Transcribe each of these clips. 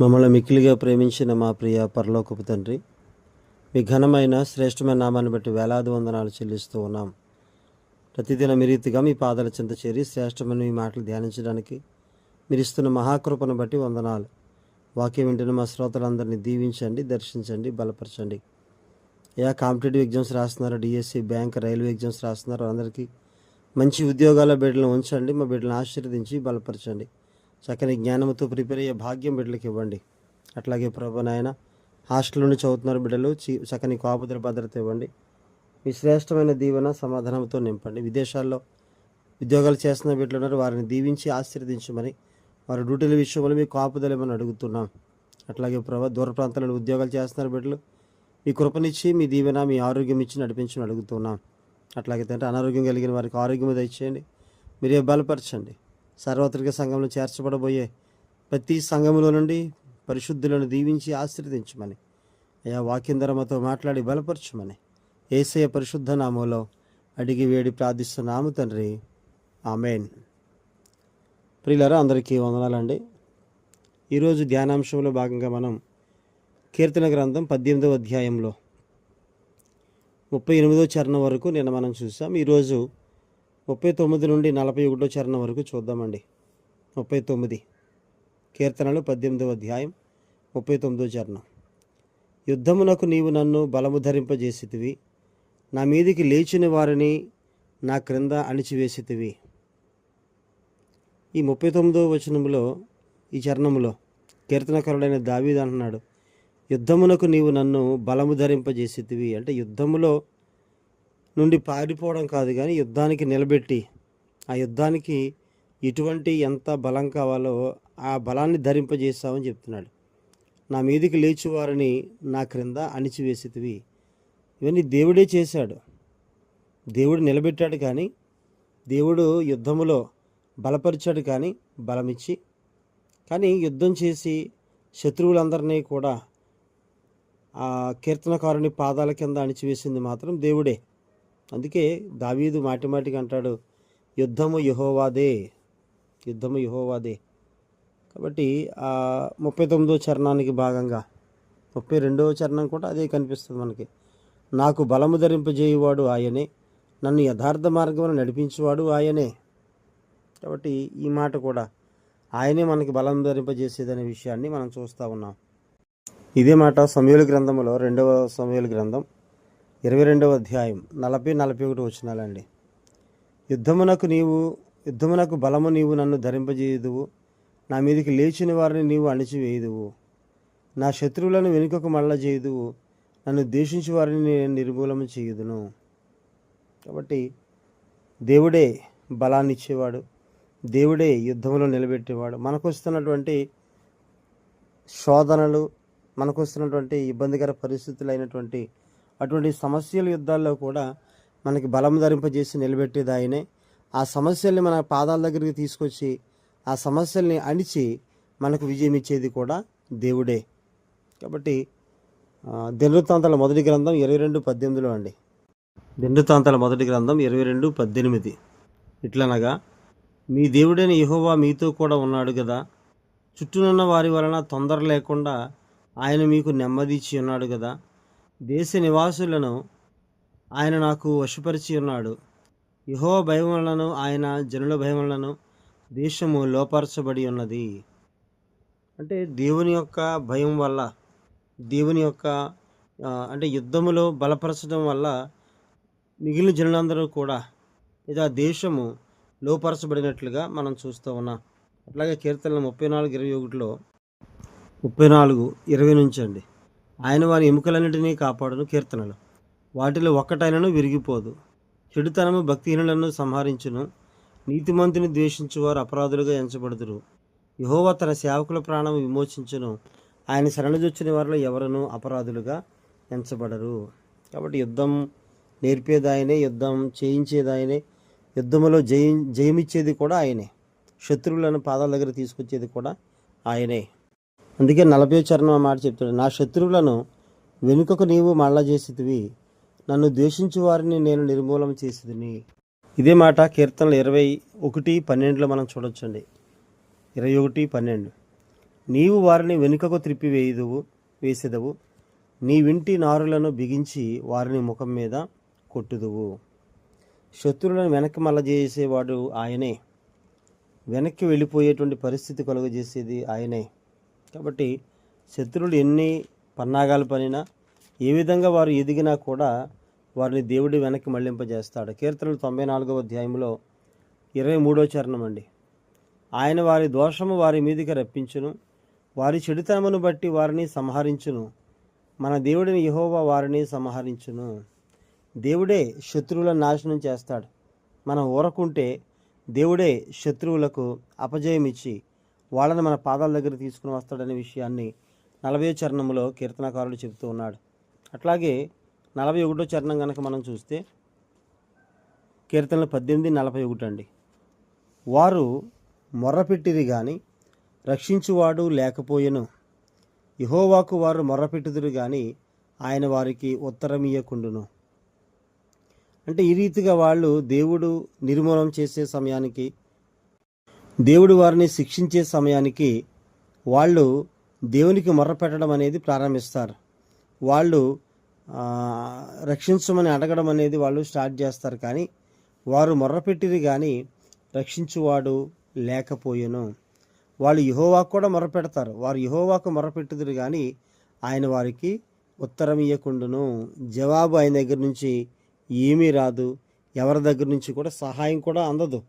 మమ్మల్ని మిక్కిలిగా ప్రేమించిన మా ప్రియ పరలోకపు తండ్రి మీ ఘనమైన శ్రేష్టమైన నామాన్ని బట్టి వేలాది వందనాలు చెల్లిస్తూ ఉన్నాం. ప్రతిదిన మీ రీతిగా మీ పాదాల చింత చేరి శ్రేష్టమైన మీ మాటలు ధ్యానించడానికి మీరు ఇస్తున్న మహాకృపను బట్టి వందనాలు. వాక్యం వింటున్న మా శ్రోతలందరినీ దీవించండి దర్శించండి బలపరచండి. యా కాంపిటేటివ్ ఎగ్జామ్స్ రాస్తున్నారు డిఎస్సి బ్యాంక్ రైల్వే ఎగ్జామ్స్ రాస్తున్నారు. అందరికీ మంచి ఉద్యోగాల బిడ్డలను ఉంచండి మా బిడ్డలను ఆశీర్వదించి బలపరచండి. చక్కని జ్ఞానంతో ప్రిపేర్ అయ్యే భాగ్యం బిడ్డలకు ఇవ్వండి. అట్లాగే ప్రభు నాయన హాస్టల్ నుండి చదువుతున్నారు బిడ్డలు చి- చక్కని కాపుదల భద్రత ఇవ్వండి. మీ శ్రేష్టమైన దీవెన సమాధానంతో నింపండి. విదేశాల్లో ఉద్యోగాలు చేస్తున్న బిడ్డలు ఉన్నారు వారిని దీవించి ఆశీర్వదించమని వారి డ్యూటీల విషయంలో మీ కాపుదల ఇవ్వమని అడుగుతున్నాం. అట్లాగే ప్రభా దూర ప్రాంతాలలో ఉద్యోగాలు చేస్తున్నారు బిడ్డలు మీ కృపనిచ్చి మీ దీవెన మీ ఆరోగ్యం ఇచ్చి నడిపించమని అడుగుతున్నాం. అట్లాగే తండ్రి అనారోగ్యం కలిగిన వారికి ఆరోగ్యం దయచేయండి. మీరే బలపరచండి. సార్వత్రిక సంఘంలో చేర్చబడబోయే ప్రతి సంఘములో నుండి పరిశుద్ధులను దీవించి ఆశీర్వదించమని. అయా వాక్యం మాట్లాడి బలపరచమని. ఏసయ పరిశుద్ధ నామంలో అడిగి వేడి ప్రార్థిస్తున్నాము తండ్రి. ఆమెన్. ప్రియులరా అందరికీ వందనాలండి. ఈరోజు ధ్యానాంశంలో భాగంగా మనం కీర్తన గ్రంథం పద్దెనిమిదవ అధ్యాయంలో ముప్పై ఎనిమిదో చరణం వరకు నిన్న మనం చూసాం. ఈరోజు ముప్పై తొమ్మిది నుండి నలభై ఒకటో చరణం వరకు చూద్దామండి. ముప్పై తొమ్మిది. కీర్తనలు పద్దెనిమిదవ అధ్యాయం ముప్పై తొమ్మిదో చరణం. యుద్ధమునకు నీవు నన్ను బలము ధరింపజేసితివి. నా మీదికి లేచిన వారిని నా క్రింద అణిచివేసితివి. ఈ ముప్పై తొమ్మిదో వచనంలో ఈ చరణంలో కీర్తనకరుడైన దావీద్ అంటున్నాడు యుద్ధమునకు నీవు నన్ను బలము ధరింపజేసితివి. అంటే యుద్ధములో నుండి పారిపోవడం కాదు కానీ యుద్ధానికి నిలబెట్టి ఆ యుద్ధానికి ఎటువంటి ఎంత బలం కావాలో ఆ బలాన్ని ధరింపజేస్తావని చెప్తున్నాడు. నా మీదికి లేచివారిని నా క్రింద అణిచివేసితివి. ఇవన్నీ దేవుడే చేశాడు. దేవుడు నిలబెట్టాడు కానీ దేవుడు యుద్ధములో బలపరిచాడు కానీ బలమిచ్చి కానీ యుద్ధం చేసి శత్రువులందరినీ కూడా ఆ కీర్తనకారుని పాదాల కింద అణిచివేసింది మాత్రం దేవుడే. అందుకే దావీదు మాటిమాటికి అంటాడు యుద్ధము యహోవాదే యుద్ధము యహోవాదే. కాబట్టి ఆ ముప్పై తొమ్మిదో చరణానికి భాగంగా ముప్పై రెండవ చరణం కూడా అదే కనిపిస్తుంది మనకి. నాకు బలము ధరింపజేయువాడు ఆయనే నన్ను యథార్థ మార్గంలో నడిపించేవాడు ఆయనే. కాబట్టి ఈ మాట కూడా ఆయనే మనకి బలం ధరింపజేసేదనే విషయాన్ని మనం చూస్తూ ఉన్నాం. ఇదే మాట సమయలు గ్రంథంలో రెండవ సమయలు గ్రంథం ఇరవై రెండవ అధ్యాయం నలభై నలభై ఒకటి వచ్చినాలండి యుద్ధమునకు నీవు యుద్ధమునకు బలము నీవు నన్ను ధరింపజేయుదువు. నా మీదకి లేచిన వారిని నీవు అణిచివేయుదువు. నా శత్రువులను వెనుకకు మళ్ళ చేయుదువు నన్ను ద్వేషించి వారిని నేను నిర్మూలన చేయుదును. కాబట్టి దేవుడే బలాన్ని ఇచ్చేవాడు. దేవుడే యుద్ధంలో నిలబెట్టేవాడు. మనకు వస్తున్నటువంటి శోధనలు మనకు వస్తున్నటువంటి ఇబ్బందికర పరిస్థితులు అయినటువంటి అటువంటి సమస్యల యుద్ధాల్లో కూడా మనకి బలం ధరింపజేసి నిలబెట్టేది ఆయనే ఆ సమస్యల్ని మన పాదాల దగ్గరికి తీసుకొచ్చి ఆ సమస్యల్ని అణిచి మనకు విజయం ఇచ్చేది కూడా దేవుడే. కాబట్టి ఆ, మొదటి గ్రంథం ఇరవై రెండు పద్దెనిమిదిలో అండి. దినవృత్తాంతాల మొదటి గ్రంథం ఇరవై రెండు పద్దెనిమిది. ఇట్లనగా మీ దేవుడైన యహోవా మీతో కూడా ఉన్నాడు కదా చుట్టూనున్న వారి వలన తొందర లేకుండా ఆయన మీకు నెమ్మది ఇచ్చి ఉన్నాడు కదా దేశ నివాసులను ఆయన నాకు వశపరిచి ఉన్నాడు. యహో భయములను ఆయన జనుల భయములను దేశము లోపరచబడి ఉన్నది. అంటే దేవుని యొక్క భయం వల్ల దేవుని యొక్క అంటే యుద్ధములో బలపరచడం వల్ల మిగిలిన జనులందరూ కూడా ఇది ఆ దేశము లోపరచబడినట్లుగా మనం చూస్తూ ఉన్నాం. అట్లాగే కీర్తనలు ముప్పై నాలుగు ఇరవై ఒకటిలో ముప్పై నాలుగు ఇరవై నుంచి అండి. ఆయన వారి ఎముకలన్నింటినీ కాపాడును కీర్తనలు. వాటిలో ఒక్కటైనను విరిగిపోదు. చెడుతనము భక్తిహీనులను సంహరించును. నీతిమంతుని ద్వేషించువారు అపరాధులుగా ఎంచబడుదురు. యహోవా తన సేవకుల ప్రాణం విమోచించును. ఆయన శరణజొచ్చిన వారిలో ఎవరనూ అపరాధులుగా ఎంచబడరు. కాబట్టి యుద్ధం నేర్పేదాయనే యుద్ధం చేయించేదాయనే యుద్ధంలో యుద్ధములో జయమిచ్చేది కూడా ఆయనే. శత్రువులను పాదాల దగ్గర తీసుకొచ్చేది కూడా ఆయనే. అందుకే నలభై చరణం మాట చెప్తాడు. నా శత్రువులను వెనుకకు నీవు మళ్ళా చేసేదివి నన్ను ద్వేషించు వారిని నేను నిర్మూలన చేసేదిని ఇదే మాట కీర్తనలు ఇరవై ఒకటి పన్నెండులో మనం చూడొచ్చండి. ఇరవై ఒకటి పన్నెండు. నీవు వారిని వెనుకకు త్రిప్పివేయుదువు వేసేదవు. నీ వింటి నారులను బిగించి వారిని ముఖం మీద కొట్టుదువు. శత్రువులను వెనక్కి మళ్ళ చేసేవాడు ఆయనే. వెనక్కి వెళ్ళిపోయేటువంటి పరిస్థితి కలుగజేసేది ఆయనే. కాబట్టి శత్రువులు ఎన్ని పన్నాగాలు పనినా ఏ విధంగా వారు ఎదిగినా కూడా వారిని దేవుడి వెనక్కి మళ్ళింపజేస్తాడు. కీర్తనలు తొంభై నాలుగవ అధ్యాయంలో ఇరవై మూడో చరణం అండి. ఆయన వారి దోషము వారి మీదికి రప్పించును వారి చెడుతనమును బట్టి వారిని సంహరించును మన దేవుడిని యహోవా వారిని సంహరించును. దేవుడే శత్రువులను నాశనం చేస్తాడు. మనం ఊరకుంటే దేవుడే శత్రువులకు అపజయం ఇచ్చి వాళ్ళని మన పాదాల దగ్గర తీసుకుని వస్తాడనే విషయాన్ని నలభై చరణంలో కీర్తనకారుడు చెబుతూ ఉన్నాడు. అట్లాగే నలభై ఒకటో చరణం కనుక మనం చూస్తే కీర్తనలు పద్దెనిమిది నలభై ఒకటి అండి. వారు మొర్రపెట్టిరి కానీ రక్షించువాడు లేకపోయెను. యహోవాకు వారు మొర్రపెట్టుదురు కానీ ఆయన వారికి ఉత్తరమియ్యకుండును అంటే ఈ రీతిగా వాళ్ళు దేవుడు నిర్మూలన చేసే సమయానికి దేవుడు వారిని శిక్షించే సమయానికి వాళ్ళు దేవునికి మొర్రపెట్టడం అనేది ప్రారంభిస్తారు. వాళ్ళు రక్షించమని అడగడం అనేది వాళ్ళు స్టార్ట్ చేస్తారు కానీ వారు మొర్రపెట్టిరి కానీ రక్షించువాడు లేకపోయెను. వాళ్ళు యహోవాకు కూడా మొరపెడతారు వారు యహోవాకు మొరపెట్టుదురు కానీ ఆయన వారికి ఉత్తరం ఇవ్వకుండాను జవాబు ఆయన దగ్గర నుంచి ఏమీ రాదు. ఎవరి దగ్గర నుంచి కూడా సహాయం కూడా అందదు.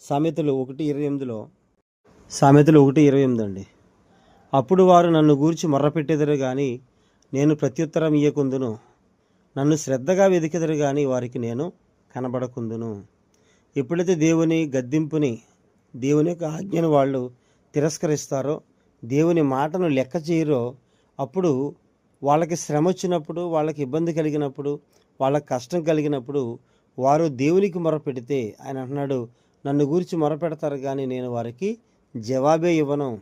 సామెతలు ఒకటి ఇరవై ఎనిమిదిలో. సామెతలు ఒకటి ఇరవై ఎనిమిది అండి. అప్పుడు వారు నన్ను గూర్చి మొర్రపెట్టెదరు కానీ నేను ప్రత్యుత్తరం ఇయ్యకుందును. నన్ను శ్రద్ధగా వెతికెదరు కానీ వారికి నేను కనబడకుందును. ఎప్పుడైతే దేవుని గద్దింపుని దేవుని యొక్క ఆజ్ఞను వాళ్ళు తిరస్కరిస్తారో దేవుని మాటను లెక్క చేయరో అప్పుడు వాళ్ళకి శ్రమ వచ్చినప్పుడు వాళ్ళకి ఇబ్బంది కలిగినప్పుడు వాళ్ళకి కష్టం కలిగినప్పుడు వారు దేవునికి మొరపెడితే ఆయన అంటున్నాడు నన్ను గురించి మొరపెడతారు కానీ నేను వారికి జవాబే ఇవ్వను.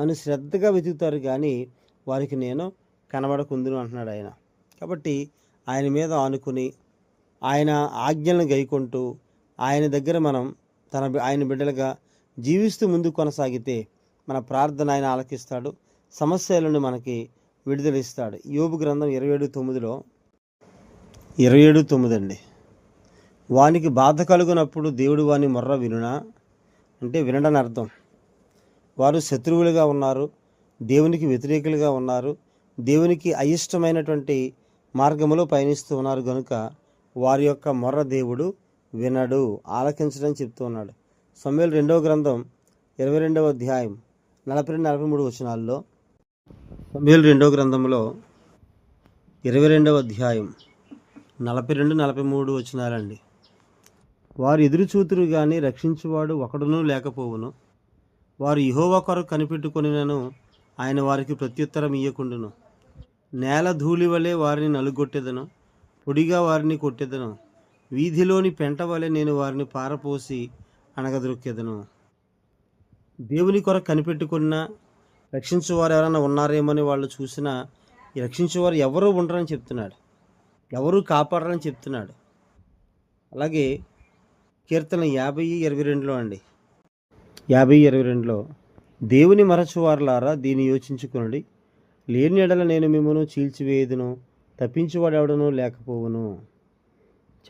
నన్ను శ్రద్ధగా వెతుకుతారు కానీ వారికి నేను కనబడకుందును అంటున్నాడు ఆయన. కాబట్టి ఆయన మీద ఆనుకుని ఆయన ఆజ్ఞలను గైకొంటూ ఆయన దగ్గర మనం తన ఆయన బిడ్డలుగా జీవిస్తూ ముందు కొనసాగితే మన ప్రార్థన ఆయన ఆలకిస్తాడు. సమస్యలను మనకి విడుదల ఇస్తాడు. యోబు గ్రంథం ఇరవై ఏడు తొమ్మిదిలో ఇరవై ఏడు తొమ్మిది అండి. వానికి బాధ కలుగునప్పుడు దేవుడు వాని మొర్ర వినునా? అంటే వినడని అర్థం. వారు శత్రువులుగా ఉన్నారు దేవునికి వ్యతిరేకులుగా ఉన్నారు దేవునికి అయిష్టమైనటువంటి మార్గములో పయనిస్తూ ఉన్నారు కనుక వారి యొక్క మొర్ర దేవుడు వినడు. ఆలకించడం చెప్తూ ఉన్నాడు. సమయంలో రెండవ గ్రంథం ఇరవై రెండవ అధ్యాయం నలభై రెండు నలభై మూడు వచనాల్లో సమయంలో రెండవ గ్రంథంలో ఇరవై రెండవ అధ్యాయం నలభై రెండు నలభై మూడు వచనాలండి. వారు ఎదురు చూతురు కానీ రక్షించువాడు ఒకడునూ లేకపోవును. వారు ఇహోవ కొరకు కనిపెట్టుకొనినను ఆయన వారికి ప్రత్యుత్తరం ఇయ్యకుండును. నేల ధూళి వలె వారిని నలుగొట్టెదను పొడిగా వారిని కొట్టెదను. వీధిలోని పెంట వలె నేను వారిని పారపోసి అణగదొక్కెదను. దేవుని కొరకు కనిపెట్టుకున్న రక్షించేవారు ఎవరైనా ఉన్నారేమని వాళ్ళు చూసినా రక్షించేవారు ఎవరూ ఉండరని చెప్తున్నాడు. ఎవరూ కాపాడరని చెప్తున్నాడు. అలాగే కీర్తన యాభై ఇరవై రెండులో అండి. యాభై ఇరవై రెండులో దేవుని మరచువారులారా దీన్ని యోచించుకునండి. లేని ఎడల నేను మిమ్మను చీల్చివేయదును తప్పించువాడెవడను లేకపోవును.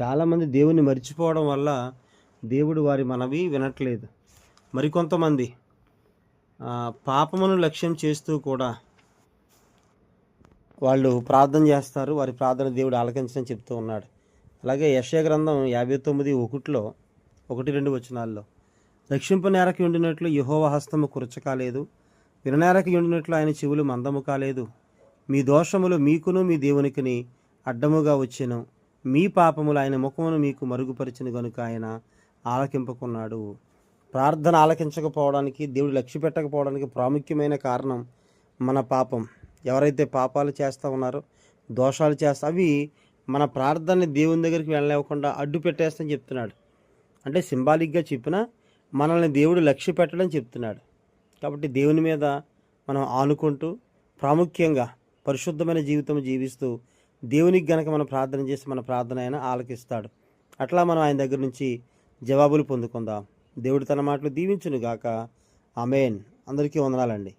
చాలామంది దేవుని మర్చిపోవడం వల్ల దేవుడు వారి మనవి వినట్లేదు. మరికొంతమంది పాపమును లక్ష్యం చేస్తూ కూడా వాళ్ళు ప్రార్థన చేస్తారు. వారి ప్రార్థన దేవుడు ఆలకించని చెప్తూ ఉన్నాడు. అలాగే యశయ గ్రంథం యాభై తొమ్మిది ఒకటిలో ఒకటి రెండు వచనాల్లో. రక్షింపు నేరకు ఉండినట్లు యహోవ హస్తము కురచకాలేదు విననేరకు ఉండినట్లు ఆయన చెవులు మందము కాలేదు. మీ దోషములు మీకును మీ దేవునికిని అడ్డముగా వచ్చెను. మీ పాపములు ఆయన ముఖమును మీకు మరుగుపరిచిన గనుక ఆయన ఆలకింపకున్నాడు. ప్రార్థన ఆలకించకపోవడానికి దేవుడు లక్ష్య పెట్టకపోవడానికి ప్రాముఖ్యమైన కారణం మన పాపం. ఎవరైతే పాపాలు చేస్తూ ఉన్నారో దోషాలు చేస్తా అవి మన ప్రార్థనని దేవుని దగ్గరికి వెళ్ళలేకుండా అడ్డు పెట్టేస్తని చెప్తున్నాడు. అంటే సింబాలిక్గా చెప్పిన మనల్ని దేవుడు లక్ష్య పెట్టడం చెప్తున్నాడు. కాబట్టి దేవుని మీద మనం ఆనుకుంటూ ప్రాముఖ్యంగా పరిశుద్ధమైన జీవితం జీవిస్తూ దేవునికి గనక మనం ప్రార్థన చేసి మన ప్రార్థన ఆయన ఆలకిస్తాడు. అట్లా మనం ఆయన దగ్గర నుంచి జవాబులు పొందుకుందాం. దేవుడు తన మాటలు దీవించునుగాక. అమేన్ అందరికీ వందనాలండి.